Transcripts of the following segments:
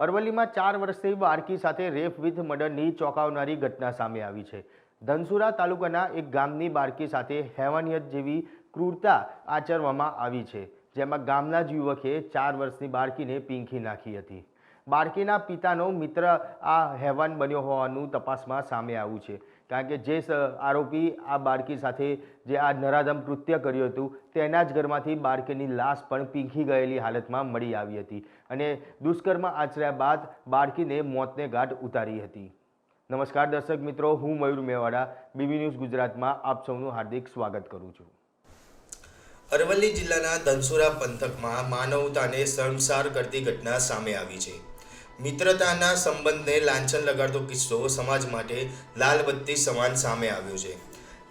અરવલ્લીમાં ચાર વર્ષની બાળકી સાથે રેપ વિથ મર્ડરની ચોંકાવનારી ઘટના સામે આવી છે. ધનસુરા તાલુકાના એક ગામની બાળકી સાથે હેવાનિયત જેવી ક્રૂરતા આચરવામાં આવી છે, જેમાં ગામના જ યુવકે ચાર વર્ષની બાળકીને પીંખી નાખી હતી. બાળકીના પિતાનો મિત્ર આ હેવાન બન્યો હોવાનું તપાસમાં સામે આવ્યું છે. કારણ કે જે આરોપી આ બાળકી સાથે જે આ નરાધમ કૃત્ય કર્યું હતું, તેના જ ઘરમાંથી બાળકીની લાશ પણ પીંખી ગયેલી હાલતમાં મળી આવી હતી અને દુષ્કર્મ આચર્યા બાદ બાળકીને મોતને ગાંઠ ઉતારી હતી. નમસ્કાર દર્શક મિત્રો, હું મયુર મેવાડા, બીબી ન્યૂઝ ગુજરાતમાં આપ સૌનું હાર્દિક સ્વાગત કરું છું. અરવલ્લી જિલ્લાના ધનસુરા પંથકમાં માનવતાને શરમસાર કરતી ઘટના સામે આવી છે. મિત્રતાના સંબંધને લાંછન લગાડતો કિસ્સો સમાજ માટે લાલબત્તી સમાન સામે આવ્યો છે.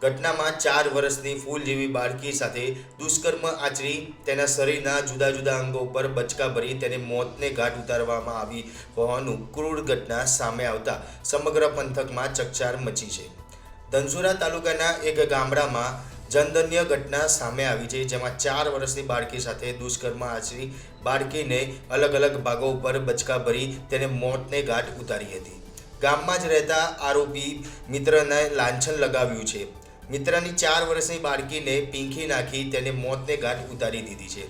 ઘટનામાં ચાર વર્ષની ફૂલ જેવી બાળકી સાથે દુષ્કર્મ આચરી તેના શરીરના જુદા જુદા અંગો પર બચકા ભરી તેને મોતને ઘાટ ઉતારવામાં આવી હોવાનું ક્રૂર ઘટના સામે આવતા સમગ્ર પંથકમાં ચકચાર મચી છે. ધનસુરા તાલુકાના એક ગામડામાં જનધન્ય ઘટના સામે આવી છે, જેમાં ચાર વર્ષની બાળકી સાથે દુષ્કર્મ આચરી બાળકીને અલગ અલગ ભાગો ઉપર બચકા ભરી તેને મોતને ગાંઠ ઉતારી હતી. ગામમાં જ રહેતા આરોપી મિત્રને લાંછન લગાવ્યું છે. મિત્રની ચાર વર્ષની બાળકીને પીંખી નાખી તેને મોતને ગાંઠ ઉતારી દીધી છે.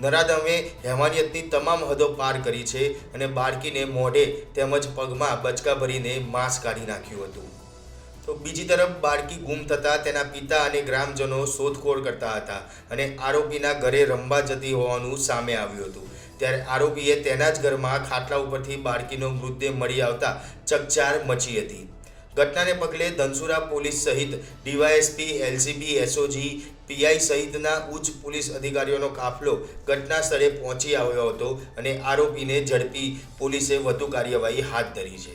નરાધમે હેમાનિયતની તમામ હદો પાર કરી છે અને બાળકીને મોઢે તેમજ પગમાં બચકા ભરીને માંસ કાઢી નાખ્યું હતું. તો બીજી તરફ બાળકી ગુમ થતાં તેના પિતા અને ગ્રામજનો શોધખોળ કરતા હતા અને આરોપીના ઘરે રમવા જતી હોવાનું સામે આવ્યું હતું. ત્યારે આરોપીએ તેના જ ઘરમાં ખાટલા ઉપરથી બાળકીનો મૃતદેહ મળી આવતા ચકચાર મચી હતી. ઘટનાને પગલે ધનસુરા પોલીસ સહિત ડીવાયએસપી એલસીબી એસઓજી, પીઆઈ સહિતના ઉચ્ચ પોલીસ અધિકારીઓનો કાફલો ઘટના સ્થળે પહોંચી આવ્યો હતો અને આરોપીને ઝડપી પોલીસે વધુ કાર્યવાહી હાથ ધરી છે.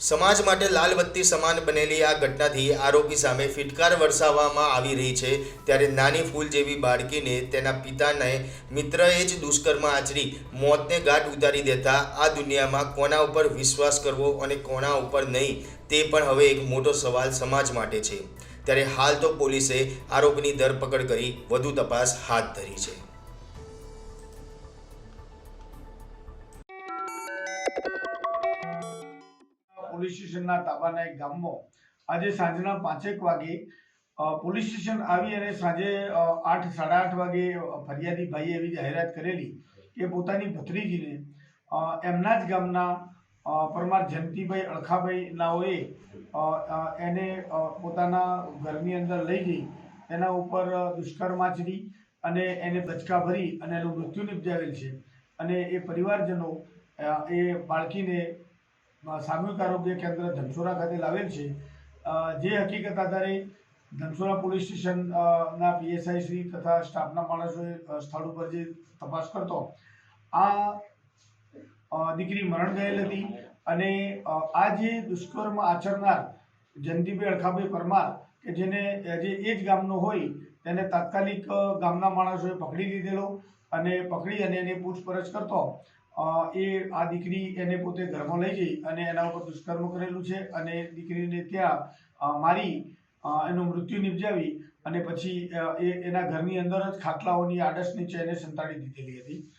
સમાજ માટે લાલબત્તી સમાન બનેલી આ ઘટનાથી આરોપી સામે ફિટકાર વરસાવવામાં આવી રહી છે. ત્યારે નાની ફૂલ જેવી બાળકીને તેના પિતાને મિત્રએ જ દુષ્કર્મ આચરી મોતને ગાંઠ ઉતારી દેતા આ દુનિયામાં કોના ઉપર વિશ્વાસ કરવો અને કોના ઉપર નહીં તે પણ હવે એક મોટો સવાલ સમાજ માટે છે. ત્યારે હાલ તો પોલીસે આરોપીની ધરપકડ કરી વધુ તપાસ હાથ ધરી છે. પોલીસ સ્ટેશનના તાબાના એક ગામમાં આજે સાંજના પાંચેક વાગે પોલીસ સ્ટેશન આવી અને સાંજે આઠ, સાડા આઠ વાગે ફરિયાદી ભાઈએ એવી જાહેરાત કરેલી કે પોતાની ભત્રીજીને એમના જ ગામના પરમાર જયંતિભાઈ અળખાભાઈ નાઓએ એને પોતાના ઘરની અંદર લઈ જઈ એના ઉપર દુષ્કર્મ આચરી અને એને બચકા ભરી અને એનું મૃત્યુ નિપજાવેલ છે. અને એ પરિવારજનો એ બાળકીને સામૂહિક આરોગ્ય કેન્દ્ર ધનસુરા ખાતે લાવેલ છે. જે હકીકત આધારે ધનસુરા પોલીસ સ્ટેશનના પીએસઆઈ શ્રી તથા સ્ટાફના માણસોએ સ્થળ ઉપર જે તપાસ કરતો, આ દીકરી મરણ ગયેલ હતી અને આ જે દુષ્કર્મ આચરનાર જયંતિભાઈ અળખાભાઈ પરમાર, કે જેને જે એ જ ગામનો હોય, તેને તાત્કાલિક ગામના માણસોએ પકડી લીધેલો અને પકડી અને એની પૂછપરછ કરતો. એ આ દીકરી એને પોતે ઘરમાં લઈ જઈ અને એના ઉપર દુષ્કર્મ કરેલું છે અને દીકરીને ત્યાં મારી એનું મૃત્યુ નિપજાવી અને પછી એ એના ઘરની અંદર જ ખાટલાઓની આડસ નીચે એને સંતાડી દીધેલી હતી.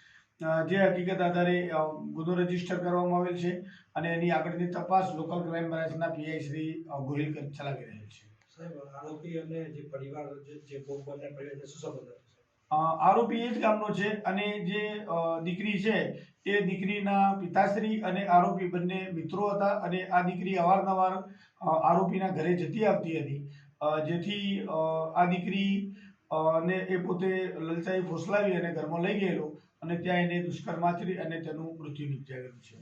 જે હકીકત આધારે ગુનો રજિસ્ટર કરવામાં આવેલ છે અને એની આગળની તપાસ લોકલ ક્રાઇમ બ્રાન્ચના પીઆઈ શ્રી ગોહિલ ચલાવી રહેલ છે. સાહેબ, આરોપી અને જે પરિવાર, જે- ભોગ બનનાર પરિવારને શું સંબંધ આરોપી એ જ ગામનો છે અને જે દીકરી છે એ દીકરીના પિતાશ્રી અને આરોપી બંને મિત્રો હતા અને આ દીકરી અવારનવાર આરોપીના ઘરે જતી આવતી હતી. જેથી આ દીકરી ને એ પોતે લલચાઈ ફોસલાવી અને ઘરમાં લઈ ગયેલો અને ત્યાં એને દુષ્કર્મ આચરી અને તેનું મૃત્યુ નિપજાવેલું છે.